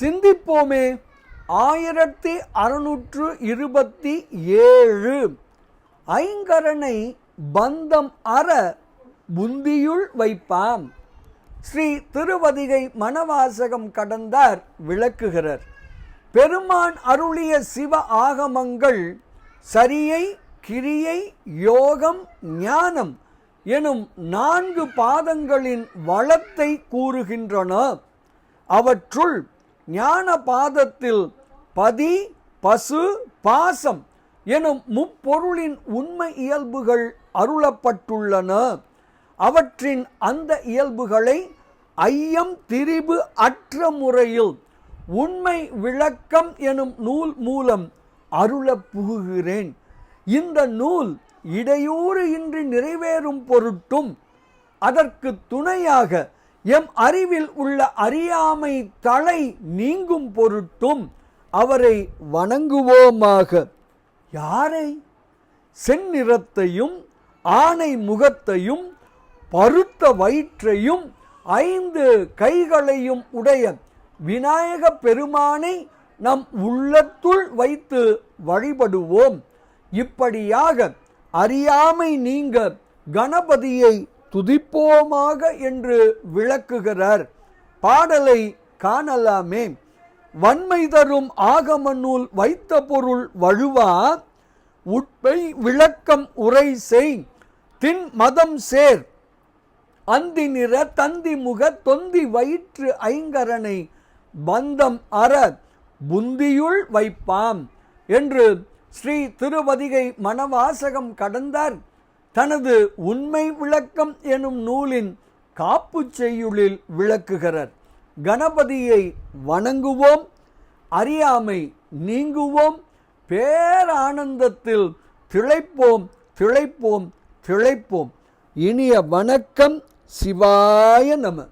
சிந்திப்போமே. ஆயிரத்தி அறுநூற்று இருபத்தி ஏழு. ஐங்கரனை பந்தம் அற புந்தியுள் வைப்பாம். ஸ்ரீ திருவதிகை மணவாசகம் கடந்தார் விளக்குகிறார். பெருமான் அருளிய சிவ ஆகமங்கள் சரியை கிரியை யோகம் ஞானம் எனும் நான்கு பாதங்களின் வளத்தை கூறுகின்றன. அவற்றுள் ஞான பாதத்தில் பதி பசு பாசம் எனும் முப்பொருளின் உண்மை இயல்புகள் அருளப்பட்டுள்ளன. அவற்றின் அந்த இயல்புகளை ஐயம் திரிபு அற்ற முறையில் உண்மை விளக்கம் எனும் நூல் மூலம் அருள புகுகிறேன். இந்த நூல் இடையூறு இன்றி நிறைவேறும் பொருட்டும் அதற்கு துணையாக எம் அறிவில் உள்ள அறியாமை தலை நீங்கும் பொருட்டும் அவரை வணங்குவோமாக. யாரை? செந்நிறத்தையும் ஆணை முகத்தையும் பருத்த வயிற்றையும் ஐந்து கைகளையும் உடைய விநாயக பெருமானை நம் உள்ளத்துள் வைத்து வழிபடுவோம். இப்படியாக அறியாமை நீங்க கணபதியை துதிப்போமாக என்று விளக்குகிறார். பாடலை காணலாமே. வன்மை தரும் ஆகம நூல் வைத்த பொருள் வழுவா உட்பை விளக்கம் உரை செய் தின் மதம் சேர். அந்தி நிற தந்தி முக தொந்தி வயிற்று ஐங்கரனை பந்தம் அற புந்தியுள் வைப்பாம் என்று ஸ்ரீ திருவதிகை மணவாசகம் கடந்தார். தனது உண்மை விளக்கம் எனும் நூலின் காப்பு செய்யுளில் விளக்குகிறார். கணபதியை வணங்குவோம் அறியாமை நீங்குவோம் பேரானந்தத்தில் திளைப்போம் திளைப்போம் திளைப்போம். இனிய வணக்கம் சிவாய நம.